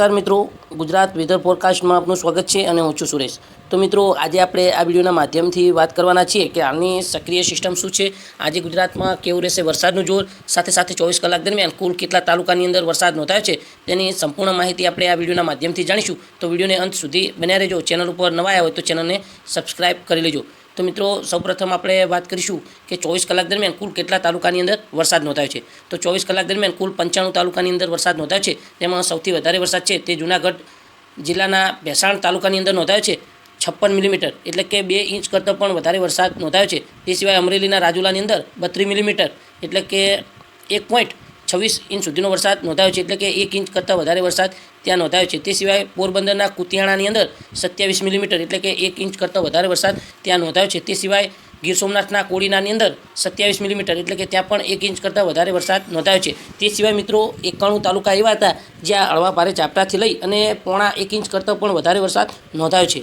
નમસ્કાર મિત્રો. ગુજરાત વેધર ફોરકાસ્ટમાં આપનું સ્વાગત છે અને હું છું સુરેશ. તો મિત્રો, આજે આપણે આ વિડીયોના માધ્યમથી વાત કરવાના છીએ કે હાલની સક્રિય સિસ્ટમ શું છે. આજે ગુજરાતમાં કેવું રહેશે વરસાદનું જોર, સાથે સાથે ચોવીસ કલાક દરમિયાન કુલ કેટલા તાલુકાની અંદર વરસાદ નોંધાયો છે તેની સંપૂર્ણ માહિતી આપણે આ વિડીયોના માધ્યમથી જાણીશું. તો વિડીયોને અંત સુધી બન્યા રહેજો. ચેનલ ઉપર નવા આવ્યા હોય તો ચેનલને સબસ્ક્રાઇબ કરી લેજો. તો મિત્રો, સૌપ્રથમ આપણે વાત કરીશું કે ચોવીસ કલાક દરમિયાન કુલ કેટલા તાલુકાની અંદર વરસાદ નોંધાયો છે. તો ચોવીસ કલાક દરમિયાન કુલ પંચાણું તાલુકાની અંદર વરસાદ નોંધાયો છે. તેમાં સૌથી વધારે વરસાદ છે તે જૂનાગઢ જિલ્લાના ભેસાણ તાલુકાની અંદર નોંધાયો છે. છપ્પન મિલીમીટર એટલે કે બે ઇંચ કરતાં પણ વધારે વરસાદ નોંધાયો છે. તે સિવાય અમરેલીના રાજુલાની અંદર બત્રીસ મિલીમીટર એટલે કે એક પોઈન્ટ છવ્વીસ ઇંચ સુધીનો વરસાદ નોંધાયો છે, એટલે કે એક ઇંચ કરતાં વધારે વરસાદ ત્યાં નોંધાયો છે. તે સિવાય પોરબંદરના કુતિયાણાની અંદર સત્યાવીસ મિલીમીટર એટલે કે એક ઇંચ કરતાં વધારે વરસાદ ત્યાં નોંધાયો છે. તે સિવાય ગીર સોમનાથના કોડીનાની અંદર સત્યાવીસ મિલીમીટર એટલે કે ત્યાં પણ એક ઇંચ કરતાં વધારે વરસાદ નોંધાયો છે. તે સિવાય મિત્રો એકાણું તાલુકા એવા હતા જ્યાં હળવા ભારે ઝાપટાથી લઈ અને પોણા એક ઇંચ કરતાં પણ વધારે વરસાદ નોંધાયો છે.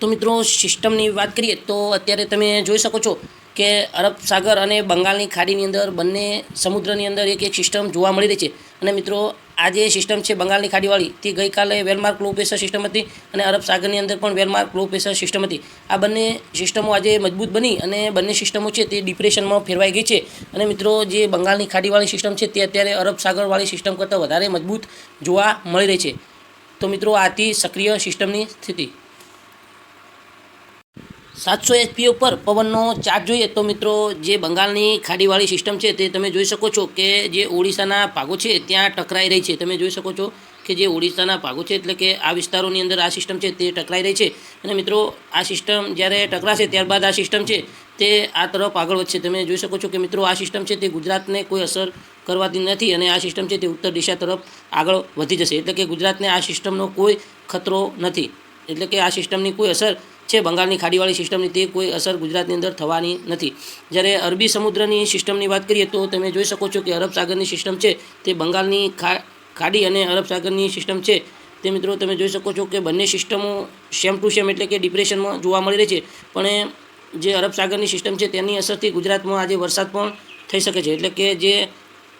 તો મિત્રો, સિસ્ટમની વાત કરીએ તો અત્યારે તમે જોઈ શકો છો કે અરબ સાગર અને બંગાળની ખાડીની અંદર બંને સમુદ્રની અંદર એક એક સિસ્ટમ જોવા મળી રહી છે. અને મિત્રો, આ જે સિસ્ટમ છે બંગાળની ખાડીવાળી, તે ગઈકાલે વેલમાર્ક લો પ્રેશર સિસ્ટમ હતી અને અરબ સાગરની અંદર પણ વેલમાર્ક લો પ્રેશર સિસ્ટમ હતી. આ બંને સિસ્ટમો આજે મજબૂત બની અને બંને સિસ્ટમો છે તે ડિપ્રેશનમાં ફેરવાઈ ગઈ છે. અને મિત્રો, જે બંગાળની ખાડીવાળી સિસ્ટમ છે તે અત્યારે અરબ સાગરવાળી સિસ્ટમ કરતાં વધારે મજબૂત જોવા મળી રહી છે. તો મિત્રો, આથી સક્રિય સિસ્ટમની સ્થિતિ. સાતસો એચપીઓ પર પવનનો ચાર્જ જોઈએ તો મિત્રો જે બંગાળની ખાડીવાળી સિસ્ટમ છે તે તમે જોઈ શકો છો કે જે ઓડિશાના ભાગો છે ત્યાં ટકરાઈ રહી છે. તમે જોઈ શકો છો કે જે ઓડિશાના ભાગો છે એટલે કે આ વિસ્તારોની અંદર આ સિસ્ટમ છે તે ટકરાઈ રહી છે. અને મિત્રો આ સિસ્ટમ જ્યારે ટકરાશે ત્યારબાદ આ સિસ્ટમ છે તે આ તરફ આગળ વધશે. તમે જોઈ શકો છો કે મિત્રો આ સિસ્ટમ છે તે ગુજરાતને કોઈ અસર કરવાતી નથી અને આ સિસ્ટમ છે તે ઉત્તર દિશા તરફ આગળ વધી જશે. એટલે કે ગુજરાતને આ સિસ્ટમનો કોઈ ખતરો નથી. એટલે કે આ સિસ્ટમની કોઈ અસર છે બંગાળની ખાડીવાળી સિસ્ટમની તે કોઈ અસર ગુજરાતની અંદર થવાની નથી. જ્યારે અરબી સમુદ્રની સિસ્ટમની વાત કરીએ તો તમે જોઈ શકો છો કે અરબ સાગરની સિસ્ટમ છે તે બંગાળની ખાડી અને અરબ સાગરની સિસ્ટમ છે. તે મિત્રો તમે જોઈ શકો છો કે બંને સિસ્ટમો સેમ ટુ સેમ એટલે કે ડિપ્રેશનમાં જોવા મળી રહી છે. પણ જે અરબ સાગરની સિસ્ટમ છે તેની અસરથી ગુજરાતમાં આજે વરસાદ પણ થઈ શકે છે. એટલે કે જે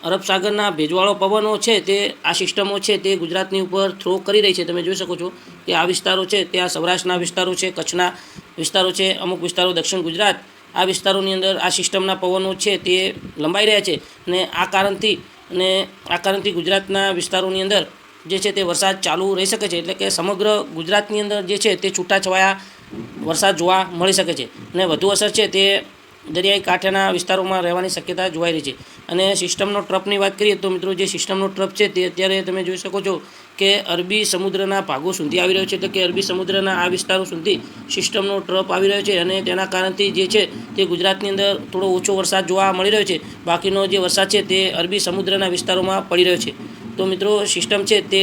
અરબ સાગરના ભેજવાળો પવનો છે તે આ સિસ્ટમો છે તે ગુજરાતની ઉપર થ્રો કરી રહી છે. તમે જોઈ શકો છો કે આ વિસ્તારો છે ત્યાં સૌરાષ્ટ્રના વિસ્તારો છે, કચ્છના વિસ્તારો છે, અમુક વિસ્તારો દક્ષિણ ગુજરાત આ વિસ્તારોની અંદર આ સિસ્ટમના પવનો છે તે લંબાઈ રહ્યા છે અને આ કારણથી અને આ કારણથી ગુજરાતના વિસ્તારોની અંદર જે છે તે વરસાદ ચાલુ રહી શકે છે. એટલે કે સમગ્ર ગુજરાતની અંદર જે છે તે છૂટાછવાયા વરસાદ જોવા મળી શકે છે અને વધુ અસર છે તે દરિયાઈ કાંઠાના વિસ્તારોમાં રહેવાની શક્યતા જોવાઈ રહી છે. અને સિસ્ટમનો ટ્રપની વાત કરીએ તો મિત્રો જે સિસ્ટમનો ટ્રપ છે તે અત્યારે તમે જોઈ શકો છો કે અરબી સમુદ્રના ભાગો સુધી આવી રહ્યો છે. એટલે કે અરબી સમુદ્રના આ વિસ્તારો સુધી સિસ્ટમનો ટ્રપ આવી રહ્યો છે અને તેના કારણથી જે છે તે ગુજરાતની અંદર થોડો ઓછો વરસાદ જોવા મળી રહ્યો છે. બાકીનો જે વરસાદ છે તે અરબી સમુદ્રના વિસ્તારોમાં પડી રહ્યો છે. તો મિત્રો સિસ્ટમ છે તે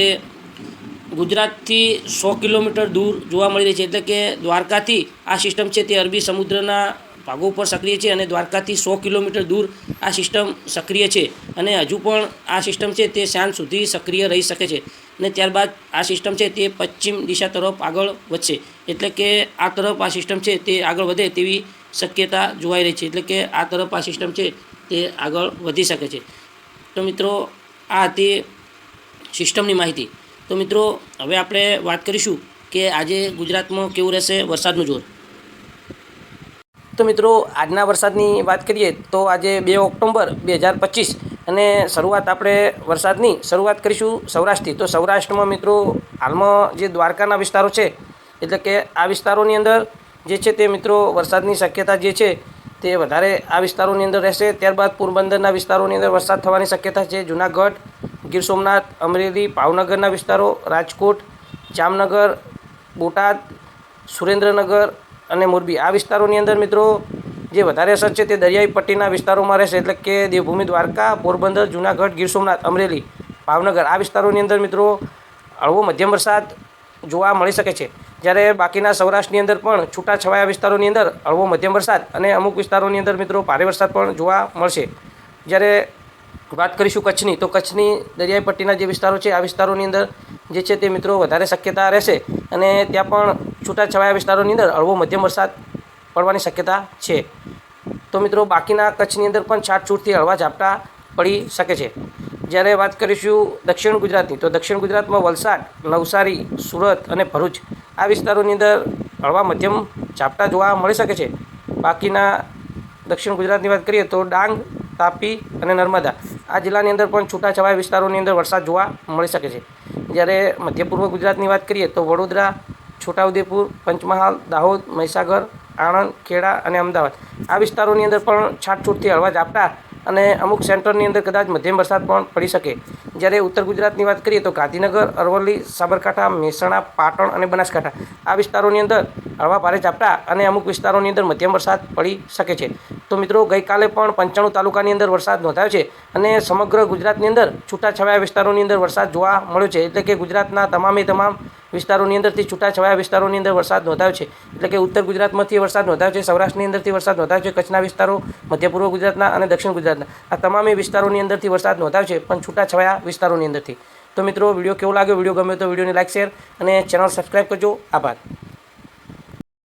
ગુજરાતથી સો કિલોમીટર દૂર જોવા મળી રહી છે. એટલે કે દ્વારકાથી આ સિસ્ટમ છે તે અરબી સમુદ્રના ભાગો ઉપર સક્રિય છે અને દ્વારકાથી સો કિલોમીટર દૂર આ સિસ્ટમ સક્રિય છે. અને હજુ પણ આ સિસ્ટમ છે તે સાંજ સુધી સક્રિય રહી શકે છે. અને ત્યારબાદ આ સિસ્ટમ છે તે પશ્ચિમ દિશા તરફ આગળ વધશે. એટલે કે આ તરફ આ સિસ્ટમ છે તે આગળ વધે તેવી શક્યતા જોવાઈ રહી છે. એટલે કે આ તરફ આ સિસ્ટમ છે તે આગળ વધી શકે છે. તો મિત્રો, આ હતી સિસ્ટમની માહિતી. તો મિત્રો, હવે આપણે વાત કરીશું કે આજે ગુજરાતમાં કેવું રહેશે વરસાદનું જોર. તો મિત્રો, આજના વરસાદની વાત કરીએ તો આજે બે ઓક્ટોબર બે હજાર પચીસ અને શરૂઆત આપણે વરસાદની શરૂઆત કરીશું સૌરાષ્ટ્રથી. તો સૌરાષ્ટ્રમાં મિત્રો, હાલમાં જે દ્વારકાના વિસ્તારો છે, એટલે કે આ વિસ્તારોની અંદર જે છે તે મિત્રો વરસાદની શક્યતા જે છે તે વધારે આ વિસ્તારોની અંદર રહેશે. ત્યારબાદ પોરબંદરના વિસ્તારોની અંદર વરસાદ થવાની શક્યતા છે. જૂનાગઢ, ગીર સોમનાથ, અમરેલી, ભાવનગરના વિસ્તારો, રાજકોટ, જામનગર, બોટાદ, સુરેન્દ્રનગર અને મોરબી. આ વિસ્તારોની અંદર મિત્રો, જે વધારે અસર છે તે દરિયાઈ પટ્ટીના વિસ્તારોમાં રહેશે. એટલે કે દેવભૂમિ, દ્વારકા, પોરબંદર, જૂનાગઢ, ગીર સોમનાથ, અમરેલી, ભાવનગર. આ વિસ્તારોની અંદર મિત્રો, હળવો મધ્યમ વરસાદ જોવા મળી શકે છે. જ્યારે બાકીના સૌરાષ્ટ્રની અંદર પણ છૂટાછવાયા વિસ્તારોની અંદર હળવો મધ્યમ વરસાદ અને અમુક વિસ્તારોની અંદર મિત્રો, ભારે વરસાદ પણ જોવા મળશે. જ્યારે વાત કરીશું કચ્છની, તો કચ્છની દરિયાઈ પટ્ટીના જે વિસ્તારો છે, આ વિસ્તારોની અંદર જે છે તે મિત્રો વધારે શક્યતા રહેશે. અને ત્યાં પણ છૂટાછવાયા વિસ્તારોની અંદર હળવો મધ્યમ વરસાદ પડવાની શક્યતા છે. તો મિત્રો, બાકીના કચ્છની અંદર પણ છાટછૂટથી હળવા ઝાપટા પડી શકે છે. જ્યારે વાત કરીશું દક્ષિણ ગુજરાતની, તો દક્ષિણ ગુજરાતમાં વલસાડ, નવસારી, સુરત અને ભરૂચ આ વિસ્તારોની અંદર હળવા મધ્યમ ઝાપટા જોવા મળી શકે છે. બાકીના દક્ષિણ ગુજરાતની વાત કરીએ તો ડાંગ, તાપી અને નર્મદા આ જિલ્લાની અંદર પણ છૂટાછવાયા વિસ્તારોની અંદર વરસાદ જોવા મળી શકે છે. જ્યારે મધ્ય પૂર્વ ગુજરાતની વાત કરીએ તો વડોદરા છોટાઉદેપુર, પંચમહાલ, દાહોદ, મહીસાગર, આણંદ, ખેડા અને અમદાવાદ. આ વિસ્તારોની અંદર પણ છાટછૂટથી હળવા ઝાપટા અને અમુક સેન્ટરની અંદર કદાચ મધ્યમ વરસાદ પણ પડી શકે. જ્યારે ઉત્તર ગુજરાતની વાત કરીએ તો ગાંધીનગર, અરવલ્લી, સાબરકાંઠા, મહેસાણા, પાટણ અને બનાસકાંઠા. આ વિસ્તારોની અંદર હળવા ભારે ઝાપટા અને અમુક વિસ્તારોની અંદર મધ્યમ વરસાદ પડી શકે છે. તો મિત્રો ગઈકાલે પણ પંચાણું તાલુકાની અંદર વરસાદ નોંધાયો છે અને સમગ્ર ગુજરાતની અંદર છૂટાછવાયા વિસ્તારોની અંદર વરસાદ જોવા મળ્યો છે. એટલે કે ગુજરાતના તમામે તમામ વિસ્તારોની અંદરથી છૂટાછવાયા વિસ્તારોની અંદર વરસાદ નોંધાયો છે. એટલે કે ઉત્તર ગુજરાતમાંથી વરસાદ નોંધાયો છે, સૌરાષ્ટ્રની અંદરથી વરસાદ નોંધાયો છે, કચ્છના વિસ્તારો મધ્ય પૂર્વ ગુજરાતના અને દક્ષિણ ગુજરાતના. આ તમામે વિસ્તારોની અંદરથી વરસાદ નોંધાયો છે, પણ છૂટાછવાયા વિસ્તારોની અંદરથી. તો મિત્રો, વીડિયો કેવો લાગ્યો? વીડિયો ગમ્યો તો વિડીયોને લાઇક શેર અને ચેનલ સબસ્ક્રાઈબ કરજો. આભાર.